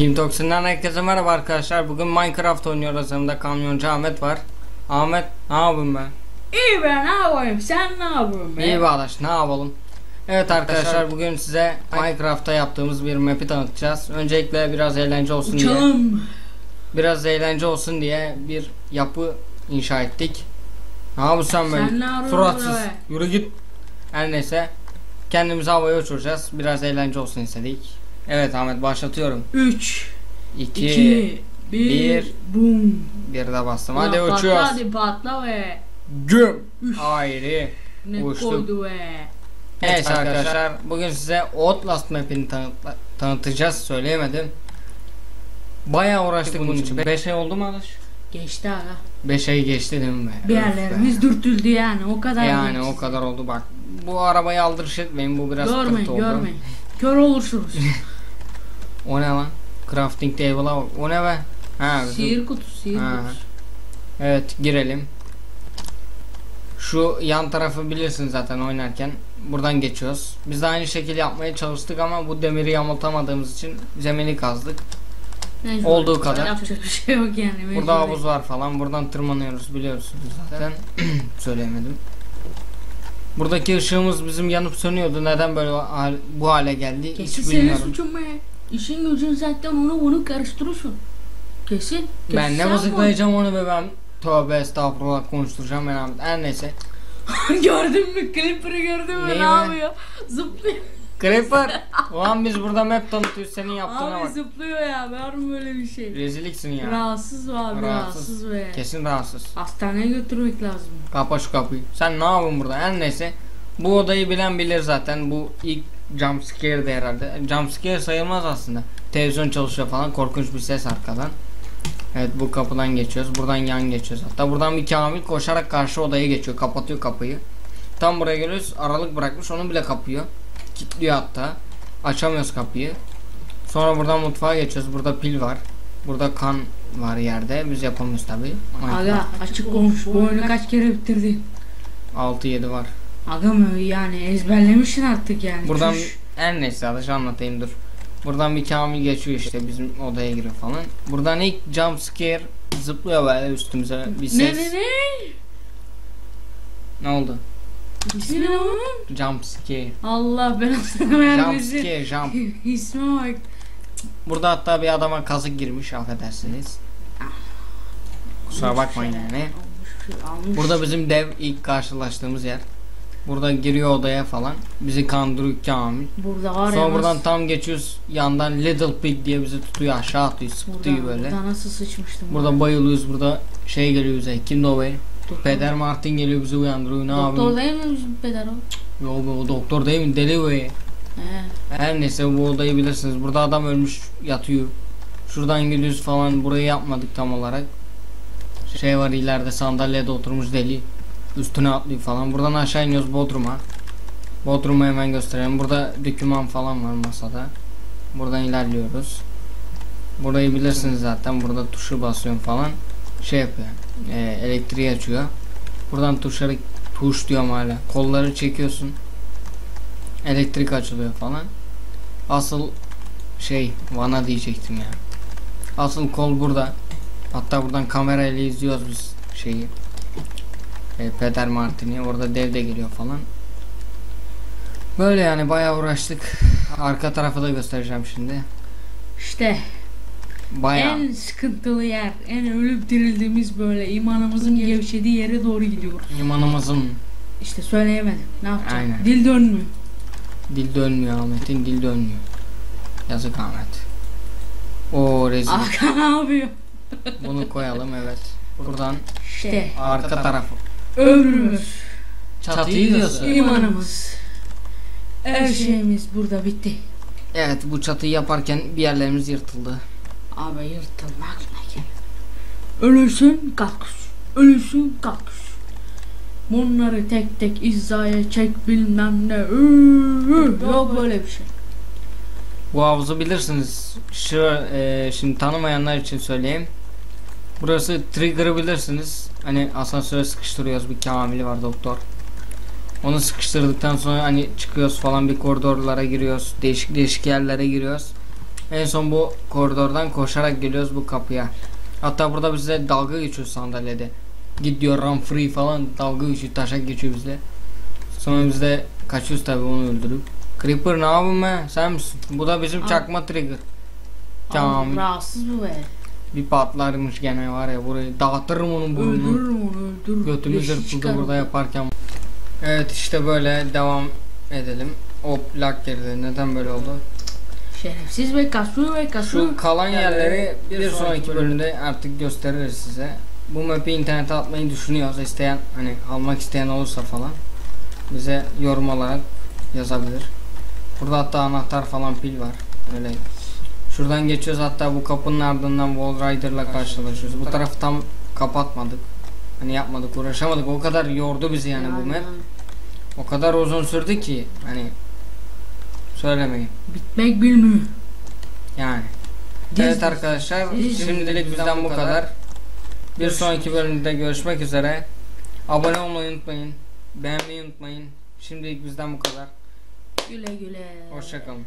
Team Toxin'den herkese merhaba arkadaşlar. Bugün Minecraft oynuyoruz. Yanımda kamyoncu Ahmet var. Ahmet ne yapayım ben? İyi ben ne yapayım sen ne yapıyorsun be? İyi bağdaş ne yapalım? Evet arkadaşlar bugün size Minecraft'ta yaptığımız bir map'i tanıtacağız. Öncelikle biraz eğlence olsun diye. Uçalım. Biraz eğlence olsun diye bir yapı inşa ettik. Ne yapıyorsun sen böyle? Yapıyorsun Suratsız. be? Yürü git. Her neyse. Kendimizi havaya uçuracağız. Biraz eğlence olsun istedik. Evet Ahmet başlatıyorum. 3 2 2 bir. 1 Bum. Bir de bastım. Hadi patla, uçuyoruz. Hadi patla be. Güm. Üf. Ne Uçtum. koydu be. Evet arkadaşlar bugün size Outlast map'ini tanıt- tanıtacağız söyleyemedim. Bayağı uğraştık bunun için. 5 ay oldu mu Alış? Geçti aga. 5 ay geçti değil mi be? Bir yerlerimiz dürtüldü yani o kadar. Yani geçti. o kadar oldu bak. Bu arabayı aldırış etmeyin bu biraz Görmeyin pırt oldu. görmeyin. Kör olursunuz. O ne lan? Crafting table'a bak. O ne be? Ha, bizim- sihir kutusu sihir Ha. kutusu. Evet girelim. Şu yan tarafı bilirsin zaten oynarken. Buradan geçiyoruz. Biz de aynı şekil yapmaya çalıştık ama bu demiri yamultamadığımız için zemini kazdık. Neyse, Olduğu kadar. Yapacak bir şey yok yani. Burada mecburi. havuz var falan. Buradan tırmanıyoruz biliyorsunuz zaten. Söyleyemedim. Buradaki ışığımız bizim yanıp sönüyordu. Neden böyle bu hale geldi Kesin hiç senin bilmiyorum. suçun be. İşin gücün zaten onu bunu karıştırıyorsun. Kesin. Ben kesin ne sen mızıklayacağım onu be ben. Tövbe estağfurullah konuşturacağım ben Ahmet. Her neyse. gördün mü? Clipper'ı gördün mü? Neyi ne yapıyor? Zıplıyor. Creeper. Ulan biz burada map tanıtıyoruz senin yaptığına Abi bak. zıplıyor ya. Var mı böyle bir şey? Rezilliksin ya. Rahatsız abi Rahatsız. rahatsız be. Kesin rahatsız. Hastaneye götürmek lazım. Kapa şu kapıyı. Sen ne yapıyorsun burada? Her neyse. Bu odayı bilen bilir zaten. Bu ilk jump scare'di herhalde. Jump scare sayılmaz aslında. Televizyon çalışıyor falan. Korkunç bir ses arkadan. Evet bu kapıdan geçiyoruz. Buradan yan geçiyoruz. Hatta buradan bir kamil koşarak karşı odaya geçiyor. Kapatıyor kapıyı. Tam buraya geliyoruz. Aralık bırakmış. Onu bile kapıyor. Kilitliyor hatta. Açamıyoruz kapıyı. Sonra buradan mutfağa geçiyoruz. Burada pil var. Burada kan var yerde. Biz yapamıyoruz tabi. Aga açık konuş. Bu oyunu kaç kere bitirdin? 6-7 var. Aga mı yani ezberlemişsin artık yani. Buradan Çüş. en neyse alış anlatayım dur. Buradan bir Kamil geçiyor işte bizim odaya giriyor falan. Buradan ilk jump scare zıplıyor böyle üstümüze bir Ne ses. ne ne? Ne oldu? İsmi ne onun? Jump scare. Allah Jump vermesin. scare jump. İsme bak. Burada hatta bir adama kazık girmiş affedersiniz. Kusura bakmayın yani. Almış, almış. Burada bizim dev ilk karşılaştığımız yer. Burada giriyor odaya falan. Bizi kandırıyor Kamil. Burada var ya Sonra buradan nasıl- tam geçiyoruz. Yandan Little Pig diye bizi tutuyor aşağı atıyor sıkıntıyor burada, böyle. Burada nasıl sıçmıştım. Burada bayılıyoruz. Burada şey geliyor bize. Kimdi o be? Doktor- Peder Martin geliyor bizi uyandırıyor. Ne Doktor yapayım? değil mi bizim peder o? Yo be o doktor değil mi? Deli be. He. Her neyse bu odayı bilirsiniz. Burada adam ölmüş yatıyor. Şuradan gidiyoruz falan. Burayı yapmadık tam olarak. Şey var ileride sandalyede oturmuş deli. Üstüne atlıyor falan. Buradan aşağı iniyoruz Bodrum'a. Bodrum'u hemen gösterelim. Burada döküman falan var masada. Buradan ilerliyoruz. Burayı bilirsiniz zaten. Burada tuşu basıyorum falan. Şey yapıyor. E, elektriği açıyor. Buradan tuşları tuş diyorum hala. Kolları çekiyorsun. Elektrik açılıyor falan. Asıl şey vana diyecektim ya. Asıl kol burada. Hatta buradan kamerayla izliyoruz biz şeyi. E, Peder Martin'i. Orada dev de geliyor falan. Böyle yani bayağı uğraştık. Arka tarafı da göstereceğim şimdi. İşte Bayağı. en sıkıntılı yer, en ölüp dirildiğimiz böyle imanımızın gevşediği yere doğru gidiyoruz. İmanımızın İşte söyleyemedim. Ne yapacağım? Aynen. Dil dönmüyor. dil dönmüyor Ahmet'in dil dönmüyor. Yazık Ahmet. O rezil. Arka ne yapıyor? Bunu koyalım evet. Buradan İşte arka tarafı. Ömrümüz, Çatıyı diyorsun. imanımız. Her şeyimiz burada bitti. Evet bu çatıyı yaparken bir yerlerimiz yırtıldı. Abi yırtılmak ne ki? Ölürsün kalkış. Ölürsün kalkış. Bunları tek tek hizaya çek bilmem ne. Üü, Yok böyle bir şey. Bu havuzu bilirsiniz. Şu e, şimdi tanımayanlar için söyleyeyim. Burası trigger'ı bilirsiniz. Hani asansöre sıkıştırıyoruz bir kamili var doktor. Onu sıkıştırdıktan sonra hani çıkıyoruz falan bir koridorlara giriyoruz. Değişik değişik yerlere giriyoruz. En son bu koridordan koşarak geliyoruz bu kapıya. Hatta burada bize dalga geçiyor sandalyede. Git diyor run free falan dalga geçiyor taşak geçiyor bize. Sonra biz de kaçıyoruz tabi onu öldürüp. Creeper ne yapayım ben sen misin? Bu da bizim Al. çakma trigger. Tamam. rahatsız bu be. Bir patlarmış gene var ya burayı dağıtırım onun burnunu. Öldürürüm onu öldürürüm. Hırpıldı çıkarım. burada yaparken. Evet işte böyle devam edelim. Hop lag geride neden böyle oldu? Şerefsiz ve kasıyor ve kasıyor. Şu kalan yerleri bir sonraki bölümde artık gösteririz size. Bu map'i internete atmayı düşünüyoruz. İsteyen hani almak isteyen olursa falan bize yorum olarak yazabilir. Burada hatta anahtar falan pil var. Öyle. Şuradan geçiyoruz hatta bu kapının ardından Wall Rider'la karşılaşıyoruz. Bu tarafı tam kapatmadık. Hani yapmadık, uğraşamadık. O kadar yordu bizi yani bu map. O kadar uzun sürdü ki hani söylemeyin. Bitmek bilmiyor. Yani. Diz- Evet arkadaşlar Diz- şimdilik bizden bu kadar. Bir sonraki bölümde görüşmek üzere. Abone olmayı unutmayın. Beğenmeyi unutmayın. Şimdilik bizden bu kadar. Güle güle. Hoşçakalın.